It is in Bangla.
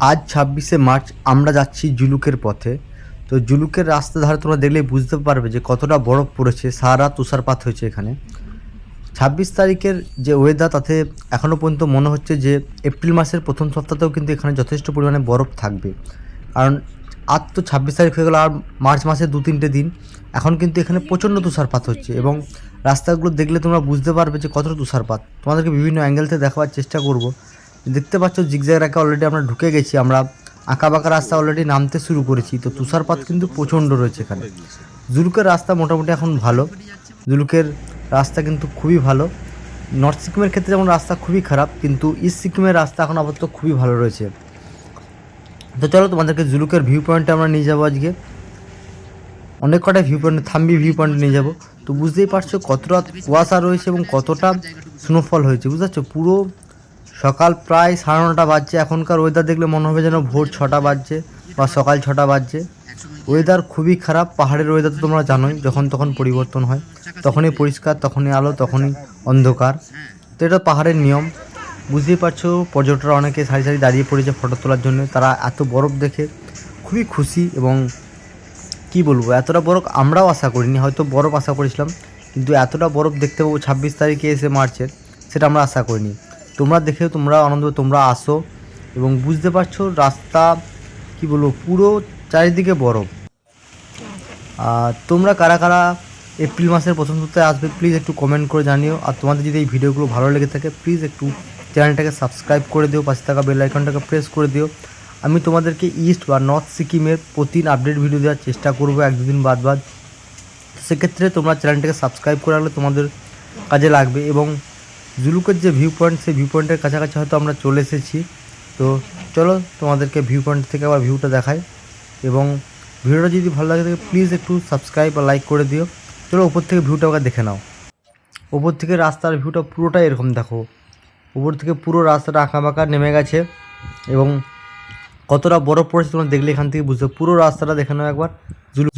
আজ ছাব্বিশে মার্চ, আমরা যাচ্ছি জুলুকের পথে। তো জুলুকের রাস্তা ধারে তোমরা দেখলেই বুঝতে পারবে যে কতটা বরফ পড়েছে, সারা তুষারপাত হয়েছে এখানে। ছাব্বিশ তারিখের যে ওয়েদার তাতে এখনও পর্যন্ত মনে হচ্ছে যে এপ্রিল মাসের প্রথম সপ্তাহতেও কিন্তু এখানে যথেষ্ট পরিমাণে বরফ থাকবে। কারণ আজ তো ছাব্বিশ তারিখ হয়ে গেল, আর মার্চ মাসের দু তিনটে দিন। এখন কিন্তু এখানে প্রচণ্ড তুষারপাত হচ্ছে এবং রাস্তাগুলো দেখলে তোমরা বুঝতে পারবে যে কতটা তুষারপাত। তোমাদেরকে বিভিন্ন অ্যাঙ্গেল থেকে দেখাবার চেষ্টা করব। দেখতে পাচ্ছ জিগজ্যাগ রাখা অলরেডি আমরা ঢুকে গেছি, আমরা বাঁকা রাস্তা অলরেডি নামতে শুরু করেছি, তো তুষারপাত কিন্তু প্রচণ্ড রয়েছে এখানে। জুলুকের রাস্তা মোটামুটি এখন ভালো, জুলুকের রাস্তা কিন্তু খুবই ভালো। নর্থ সিকিমের ক্ষেত্রে যেমন রাস্তা খুবই খারাপ, কিন্তু ইস্ট সিকিমের রাস্তা এখন আপাতত খুবই ভালো রয়েছে। তো চলো তোমাদেরকে জুলুকের ভিউ পয়েন্টে আমরা নিয়ে যাব আজকে। অনেক কটা ভিউ পয়েন্ট থাম্বি ভিউ পয়েন্টে নিয়ে যাব। তো বুঝতেই পারছ কতটা কুয়াশা রয়েছে এবং কতটা স্নোফল হয়েছে, বুঝতে পারছ? পুরো সকাল প্রায় সাড়ে নটা বাজছে। এখনকার ওয়েদার দেখলে মনে হবে যেন ভোর ছটা বাজছে বা সকাল ছটা বাজছে। ওয়েদার খুবই খারাপ। পাহাড়ের ওয়েদার তো তোমরা জানোই, যখন তখন পরিবর্তন হয়। তখনই পরিষ্কার, তখনই আলো, তখনই অন্ধকার। তো এটা পাহাড়ের নিয়ম। বুঝতেই পারছ, পর্যটকরা অনেকে সারি সারি দাঁড়িয়ে পড়েছে ফটো তোলার জন্য। তারা এত বরফ দেখে খুবই খুশি এবং কি বলব, এতটা বরফ আমরাও আশা করিনি। হয়তো বরফ আশা করেছিলাম, কিন্তু এতটা বরফ দেখতে পাবো ছাব্বিশ তারিখে এসে মার্চের, সেটা আমরা আশা করিনি। তোমরা দেখে তোমরা আনন্দ তোমরা আসো এবং বুঝতে পারছ রাস্তা, কি বলব, পুরো চারিদিকে বরফ। আর তোমরা কারা কারা এপ্রিল মাসের প্রথম সপ্তাহে আসবে প্লিজ একটু কমেন্ট করে জানিও। আর তোমাদের যদি এই ভিডিওগুলো ভালো লেগে থাকে প্লিজ একটু চ্যানেলটাকে সাবস্ক্রাইব করে দিও, পাশে থাকা বেল আইকনটাকে প্রেস করে দিও। আমি তোমাদেরকে ইস্ট বা নর্থ সিকিমের প্রতিদিন আপডেট ভিডিও দেওয়ার চেষ্টা করব এক দুদিন বাদ বাদ। সেক্ষেত্রে তোমরা চ্যানেলটাকে সাবস্ক্রাইব করে রাখলে তোমাদের কাজে লাগবে এবং জুলুকের যে ভিউ পয়েন্ট সেই ভিউ পয়েন্টের কাছাকাছি হয়তো আমরা চলে এসেছি। তো চলো তোমাদেরকে ভিউ পয়েন্ট থেকে আবার ভিউটা দেখাই। এবং ভিডিওটা যদি ভালো লাগে থাকে প্লিজ একটু সাবস্ক্রাইব বা লাইক করে দিও। চলো ওপর থেকে ভিউটা আবার দেখে নাও। ওপর থেকে রাস্তার ভিউটা পুরোটাই এরকম দেখো। উপর থেকে পুরো রাস্তাটা আঁকা বাঁকা নেমে গেছে। এবং কতটা বরফ পড়েছে তোমরা দেখলে এখান থেকে বুঝতে। পুরো রাস্তাটা দেখে নাও একবার। জুলু